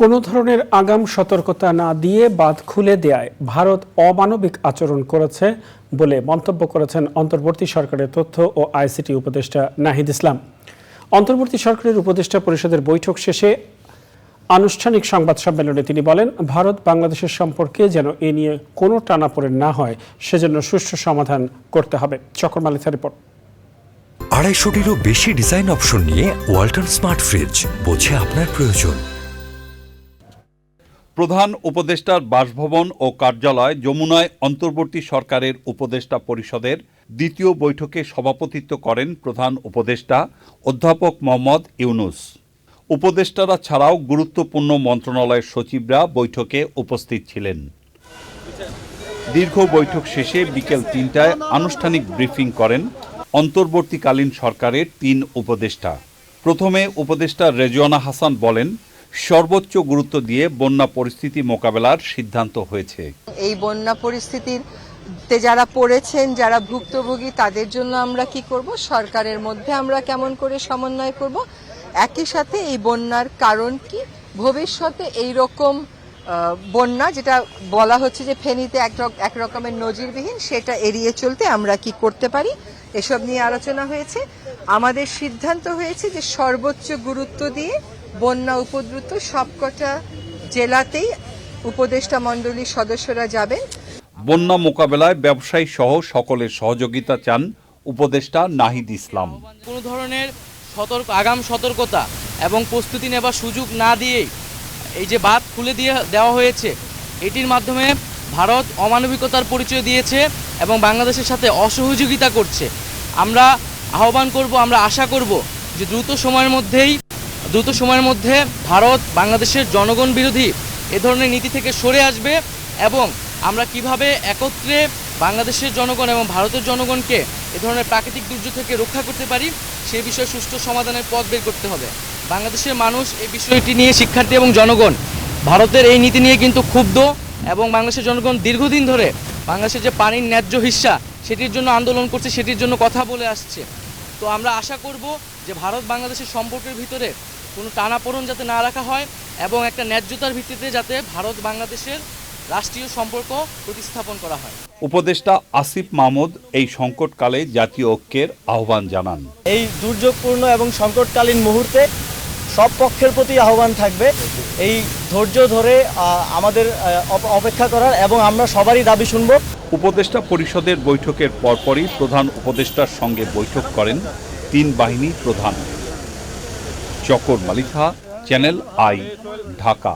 কোনো ধরনের আগাম সতর্কতা না দিয়ে বাঁধ খুলে দেয়ায় ভারত অমানবিক আচরণ করেছে বলে মন্তব্য করেছেন অন্তর্বর্তী সরকারের তথ্য ও আইসিটি উপদেষ্টা নাহিদ ইসলাম। অন্তর্বর্তী সরকারের উপদেষ্টা পরিষদের বৈঠক শেষে আনুষ্ঠানিক সংবাদ সম্মেলনে তিনি বলেন, ভারত বাংলাদেশের সম্পর্কে যেন এ নিয়ে কোনো টানাপোড়েন না হয়, সেজন্য সুষ্ঠু সমাধান করতে হবে। চকর মালিথা রিপোর্ট। আড়াইশোটিরও বেশি ডিজাইন অপশন নিয়ে ওয়াল্টন স্মার্ট ফ্রিজ, বোঝে আপনার প্রয়োজন। প্রধান উপদেষ্টার বাসভবন ও কার্যালয় যমুনায় অন্তর্বর্তী সরকারের উপদেষ্টা পরিষদের দ্বিতীয় বৈঠকে সভাপতিত্ব করেন প্রধান উপদেষ্টা অধ্যাপক মোহাম্মদ ইউনুস। উপদেষ্টারা ছাড়াও গুরুত্বপূর্ণ মন্ত্রণালয়ের সচিবরা বৈঠকে উপস্থিত ছিলেন। দীর্ঘ বৈঠক শেষে বিকেল তিনটায় আনুষ্ঠানিক ব্রিফিং করেন অন্তর্বর্তীকালীন সরকারের তিন উপদেষ্টা। প্রথমে উপদেষ্টা রেজওয়ানা হাসান বলেন সর্বোচ্চ গুরুত্ব দিয়ে বন্যা পরিস্থিতি মোকাবেলার সিদ্ধান্ত হয়েছে। এই বন্যা পরিস্থিতির তে যারা পড়েছেন, যারা ভুক্তভোগী, তাদের জন্য আমরা কি করব? সরকারের মধ্যে আমরা কেমন করে সমন্বয় করব? একই সাথে এই বন্যার কারণ কি? ভবিষ্যতে এই রকম বন্যা যেটা বলা হচ্ছে যে ফেনীতে এক রক- এক রকমের নজিরবিহীন, সেটা এড়িয়ে চলতে আমরা কি করতে পারি? এসব নিয়ে আলোচনা হয়েছে। আমাদের সিদ্ধান্ত হয়েছে যে সর্বোচ্চ গুরুত্ব দিয়ে বন্যা উপদ্রুত সবকটা জেলাতেই উপদেষ্টা মণ্ডলীর সদস্যরা যাবেন। বন্যা মোকাবেলায় ব্যবসায়ী সহ সকলের সহযোগিতা চান উপদেষ্টা নাহিদ ইসলাম। কোনো ধরনের সতর্ক আগাম সতর্কতা এবং প্রস্তুতি নেবার সুযোগ না দিয়েই এই যে বাদ খুলে দিয়ে দেওয়া হয়েছে এটির মাধ্যমে ভারত অমানবিকতার পরিচয় দিয়েছে এবং বাংলাদেশের সাথে অসহযোগিতা করছে। আমরা আহ্বান করব আমরা আশা করব যে দ্রুত সময়ের মধ্যেই দ্রুত সময়ের মধ্যে ভারত বাংলাদেশের জনগণ বিরোধী এ ধরনের নীতি থেকে সরে আসবে এবং আমরা কীভাবে একত্রে বাংলাদেশের জনগণ এবং ভারতের জনগণকে এ ধরনের প্রাকৃতিক দুর্যোগ থেকে রক্ষা করতে পারি, সে বিষয়ে সুষ্ঠু সমাধানের পথ বের করতে হবে। বাংলাদেশের মানুষ এই বিষয়টি নিয়ে শিক্ষার্থী এবং জনগণ, ভারতের এই নীতি নিয়ে কিন্তু ক্ষুব্ধ এবং বাংলাদেশের জনগণ দীর্ঘদিন ধরে বাংলাদেশের যে পানির ন্যায্য হিস্সা, সেটির জন্য আন্দোলন করছে, সেটির জন্য কথা বলে আসছে। তো আমরা আশা করব যে ভারত বাংলাদেশের সম্পর্কের ভিতরে কোনো টানাপোড়ন যাতে না রাখা হয় এবং একটা ন্যায্যতার ভিত্তিতে যাতে ভারত বাংলাদেশের রাষ্ট্রীয় সম্পর্ক প্রতিস্থাপন করা হয়। উপদেষ্টা আসিফ মাহমুদ এই সংকটকালে জাতীয় ঐক্যের আহ্বান জানান। এই দুর্যোগপূর্ণ এবং সংকটকালীন মুহূর্তে সব পক্ষের প্রতি আহ্বান থাকবে। এই ধৈর্য ধরে আহ, আমাদের অপেক্ষা করার এবং আমরা সবারই দাবি শুনব। উপদেষ্টা পরিষদের বৈঠকের পরপরই প্রধান উপদেষ্টার সঙ্গে বৈঠক করেন তিন বাহিনী প্রধান। Chakor Malitha channel I Dhaka.